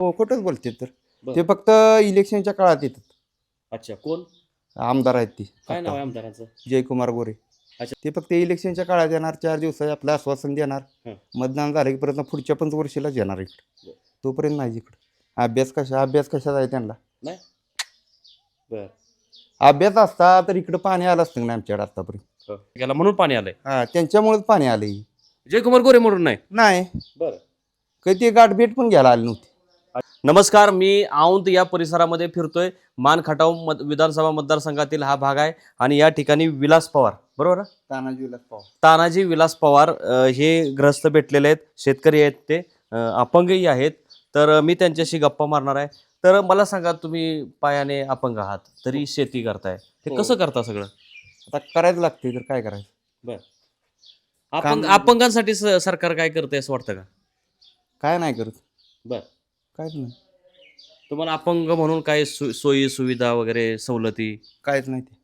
हो खोटंच बोलते तर. बरं. ते फक्त इलेक्शनच्या काळात येतात. अच्छा कोण? आमदार आहेत ते. काय नाव आहे. आमदारांचं? जयकुमार गोरे. अच्छा. ते फक्त इलेक्शनच्या काळात येणार चार दिवसात आपलं आश्वासन देणार. हं. मतदान झालं की परत पुढच्या पंच वर्षीलाच येणार इकडं. बरं. तोपर्यंत नाही इकडं. अभ्यास कशा अभ्यास कशाचा आहे त्यांना? नाही? बर. अभ्यास असता तर इकडं पाणी आलं असतं ना आमच्याकडे आतापर्यंत? गेला म्हणून पाणी आलंय. हा त्यांच्यामुळेच पाणी आलंय. जयकुमार गोरे म्हणून नाही? नाही. बरं. कधी ते गाठ भेट पण घ्यायला आली नव्हती. नमस्कार मी औंध या परिसरामध्ये फिरतोय. मान खटाव मत विधानसभा मतदारसंघातील हा भाग आहे आणि या ठिकाणी विलास पवार. बरोबर? तानाजी विलास पवार. तानाजी विलास पवार अ, हे ग्रस्त भेटलेले आहेत शेतकरी आहेत ते अ, अपंगही आहेत. तर मी त्यांच्याशी गप्पा मारणार आहे. तर मला सांगा तुम्ही पायाने अपंग आहात तरी शेती करताय. हे हो. कसं करता सगळं? आता करायचं लागते तर काय करायचं? अपंग काम- अपंगांसाठी स- सरकार काय करतंय असं वाटतं का? काय नाही करत. बर. काहीच नाही. तुम्हाला अपंग म्हणून काय सो- सोयी सुविधा वगैरे सवलती? काहीच नाही ते.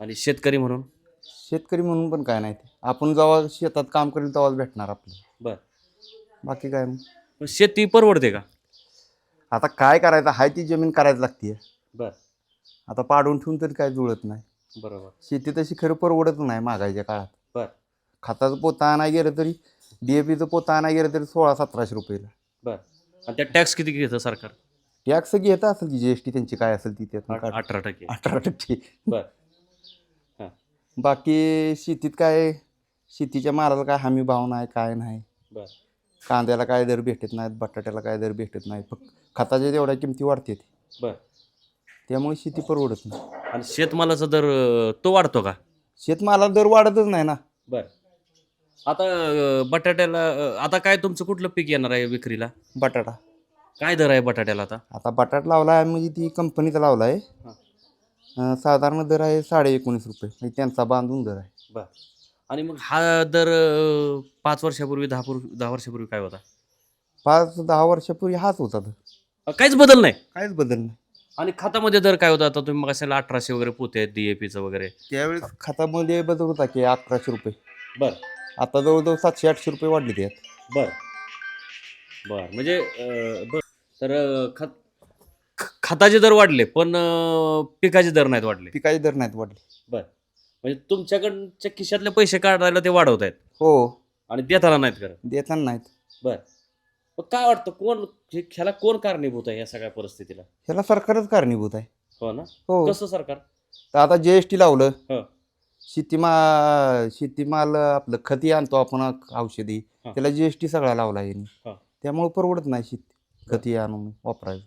आणि शेतकरी म्हणून? शेतकरी म्हणून पण काय नाही ते. आपण जेव्हा शेतात काम करेल तेव्हाच भेटणार आपल्याला बर. बाकी काय मग? पण शेती परवडते का? आता काय करायचं? हाय ती जमीन करायला लागते बर. आता पाडून ठेवून तरी काय जुळत नाही. बरोबर. शेती तशी खरं परवडत नाही महागाईच्या काळात. बर. खताचं पोता आणाय गेलं तरी डीएपीचं पोता आणाय गेलं तरी सोळा सतराशे रुपयाला. बर. आणि त्या टॅक्स किती घेतं सरकार? टॅक्स घेत असेल की जीएसटी त्यांची काय असेल ती त्यातून आठ- काढ- अठरा टक्के. अठरा टक्के. बर. बाकी शेतीत काय शेतीच्या मालाला काय हमी भाव नाही काय नाही. बर. कांद्याला काय दर भेटत नाहीत बटाट्याला काय दर भेटत नाही फक्त खताच्या तेवढ्या किमती वाढतात. बर. त्यामुळे शेती परवडत नाही. आणि शेतमालाचा दर अं, तो वाढतो का? शेतमालाला दर वाढतच नाही ना. बर. आता अं, बटाट्याला अं, आता काय तुमचं कुठलं पीक येणार आहे विक्रीला? बटाटा. काय दर आहे बटाट्याला आता? आता बटाटा लावला आहे म्हणजे ती कंपनीचा लावला आहे हा. अं, साधारण दर आहे साडे एकोणीस रुपये. म्हणजे त्यांचा बांधून दर आहे. बर. आणि मग हा दर अं, पाच वर्षापूर्वी दहा पूर्वी दहा वर्षापूर्वी काय होता? पाच दहा वर्षापूर्वी हाच होता दर. अं, काहीच बदल नाही? काहीच बदल नाही. आणि खतामध्ये दर काय होता? आता तुम्ही मग असेल अठराशे वगैरे पोते आहेत डीएपीचं वगैरे. त्यावेळेस खतामध्ये बदल होता की अकराशे रुपये. बर. आता जवळजवळ सातशे आठशे रुपये वाढले त्यात बर. बर. म्हणजे अं, बर तर अं, खत ख- खताचे दर वाढले पण अं, पिकाचे दर नाहीत वाढले. पिकाचे दर नाहीत वाढले. बर. म्हणजे तुमच्याकडच्या खिशातले पैसे काढायला ते वाढवत आहेत. हो. आणि देताना नाहीत करत देताना नाहीत. बर. मग काय वाटतं कोण हे- ह्याला कोण कारणीभूत आहे या सगळ्या परिस्थितीला? ह्याला सरकारच कारणीभूत आहे. हो ना? हो. कसं सरकार? तर आता जी एस टी लावलं. हं. शेतीमाल शेतीमाल आपलं खती आणतो आपण औषधी. हं. त्याला जी एस टी सगळा लावला हं. त्यामुळे परवडत नाही शेती. खती आणून वापरायचं.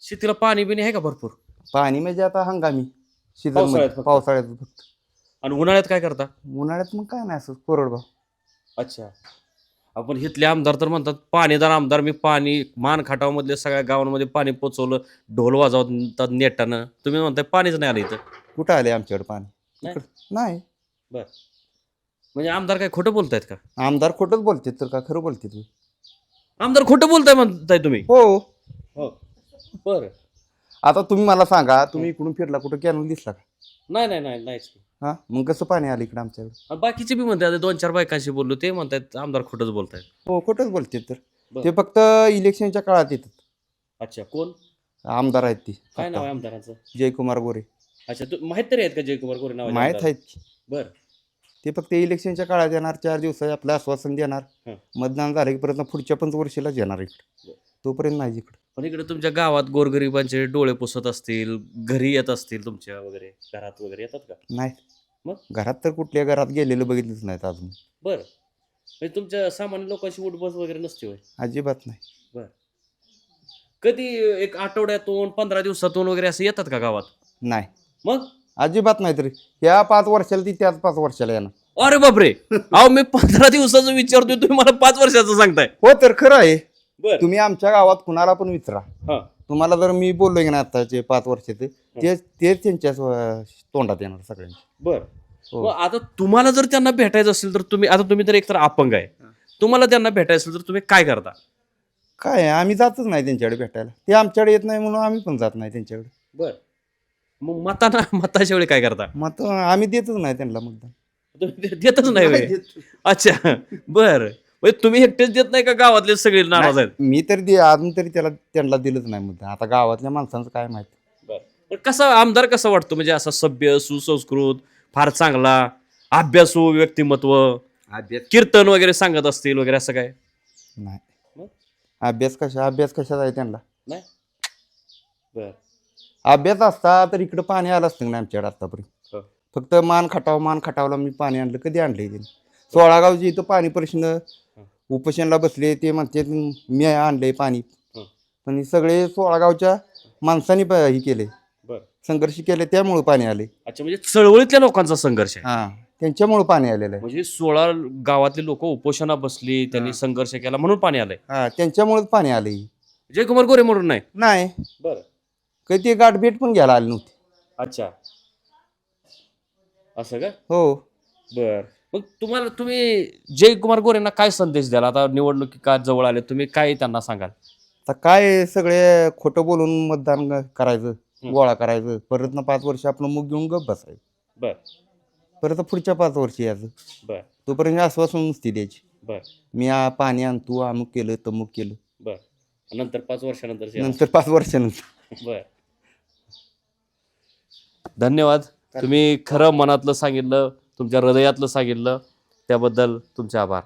शेतीला पाणी बिणी आहे का भरपूर? पाणी म्हणजे आता हंगामी. सीझन पावसाळ्यात फक्त. पावसाळ्यात फक्त. आणि उन्हाळ्यात काय करता? उन्हाळ्यात मग काय नाही असं कोरडभाव अच्छा. आपण इथले आमदार तर म्हणतात पाणीदार आमदार मी पाणी मान खाटावमधल्या सगळ्या गावांमध्ये पाणी पोचवलं ढोल वाजवतात नेटानं. तुम्ही म्हणताय पाणीच नाही आलं इथं. कुठं आले आमच्याकडे पाणी? नाही? इकडं- नाही. म्हणजे आमदार काय खोटं बोलतायत का? आमदार खोटंच बोलते तर का खरं बोलते तू आमदार खोटं बोलताय म्हणताय तुम्ही? हो. हो. बरं. आता तुम्ही मला सांगा तुम्ही इकडून फिरला कुठं कॅनल दिसला का? नाही नाही नाही नाहीच. हा? मग कसं पाणी आलं इकडं आमच्याकडे? आणि बाकीचे बी म्हणतात दोन चार बायकांशी बोललो ते म्हणतात आमदार खोटंच बोलतायत. हो खोटंच बोलते तर. बरं. ते फक्त इलेक्शनच्या काळात येतात. अच्छा कोण? आमदार आहेत ती काय नाव आहे आमदारांचं? जयकुमार गोरे. अच्छा तू माहीत तरी आहेत का जयकुमार गोरे नाव माहीत आहेत. की. बर. ते फक्त इलेक्शनच्या काळात येणार चार दिवसात आपलं आश्वासन देणार. हं. मतदान झालं की परत पुढच्या पंच वर्षीलाच येणार इकडे. तोपर्यंत नाही इकडे. पण इकडे तुमच्या गावात गोरगरिबांचे डोळे पुसत असतील घरी येत असतील तुमच्या वगैरे घरात वगैरे येतात का? नाही. मग? घरात तर कुठल्या घरात गेलेलं बघितलंच नाहीत अजून. बर. म्हणजे तुमच्या सामान्य लोकांशी उठबस वगैरे नसते होय? अजिबात नाही. कधी एक आठवड्यातून पंधरा दिवसातून वगैरे असं येतात का गावात? नाही. मग? अजिबात नाही तरी. ह्या पाच वर्षाला ती त्याच पाच वर्षाला येणार. अरे बापरे. अहो मी पंधरा दिवसाचं विचारतोय तुम्ही मला पाच वर्षाचं सांगताय. हो तर खरं आहे. बर. तुम्ही आमच्या गावात कुणाला पण विचारा. हा. तुम्हाला जर मी बोललोय की ना आताचे पाच वर्षाचे तेच तेच त्यांच्या स्व- तोंडात येणार सगळ्यांच्या बर. हो. मग आता तुम्हाला जर त्यांना भेटायचं असेल तर तुम्ही आता तुम्ही तर एकतर अपंग आहे. तुम्हाला त्यांना भेटायचं असेल तर तुम्ही काय करता? काय आहे, आम्ही जातच नाही त्यांच्याकडे भेटायला. ते आमच्याकडे येत नाही म्हणून आम्ही पण जात नाही त्यांच्याकडे. बर. मग मताना मताच्या वेळी काय करता? मग आम्ही देतच नाही त्यांना मतदान तुम्ही दे- देतच नाही होय. अच्छा बर. म्हणजे तुम्ही एकटेच देत नाही का गावातले सगळे नाराज आहेत? मी तरी दे अजून तरी त्याला त्यांना दिलंच नाही मुद्दा आता गावातल्या माणसांचं काय माहिती? पण कसा आमदार कसा वाटतो? म्हणजे असा सभ्य सुसंस्कृत फार चांगला अभ्यासू व्यक्तिमत्व कीर्तन वगैरे सांगत असतील वगैरे असं काय? नाही. मग? अभ्यास कशा अभ्यास कशाचा आहे त्यांना? नाही? बर. अभ्यास असता तर इकडं पाणी आलं असतं ना आमच्याकडे आतापर्यंत? हो. फक्त मान खटाव मान खटावला मी पाणी आणलं. कधी आणलंय त्यांनी सोळा गावची इथं पाणी प्रश्न उपोषणला बसले ते म्हणते मी आणलंय पाणी. हं. पण हे सगळे सोळा गावच्या माणसांनी प- हे केले. बर. संघर्ष केले त्यामुळे पाणी आले. अच्छा म्हणजे चळवळीतल्या लोकांचा संघर्ष आहे. हा त्यांच्यामुळे पाणी आलेलं आहे. म्हणजे सोळा गावातली लोक उपोषणा बसली त्यांनी संघर्ष केला म्हणून पाणी आलंय. हा त्यांच्यामुळेच पाणी आले जयकुमार गोरे म्हणून नाही? नाही. बरं. कधी ते गाठभेट पण घ्यायला आली नव्हती. अच्छा. असं का? हो. बर. मग तुम्हाला तुम्ही जयकुमार गोरेंना काय संदेश द्याल? आता निवडणुकी का जवळ आले तुम्ही काय त्यांना सांगाल? आता काय सगळे खोटं बोलून मतदान ग- करायचं गोळा करायचं परत ना पाच वर्ष आपलं मुग घेऊन गप बसायचं. बर. परत पुढच्या पाच वर्षी यायचं. बर. तोपर्यंत आश्वासन नुसती द्यायची. बर. मी आ- पाणी आणतो अमुक केलं तमुक केलं. बर. नंतर पाच वर्षानंतर नंतर पाच वर्षानंतर. बर. धन्यवाद. तुम्ही खरं मनातलं सांगितलं तुमच्या हृदयातलं सांगितलं त्याबद्दल तुमचे आभार.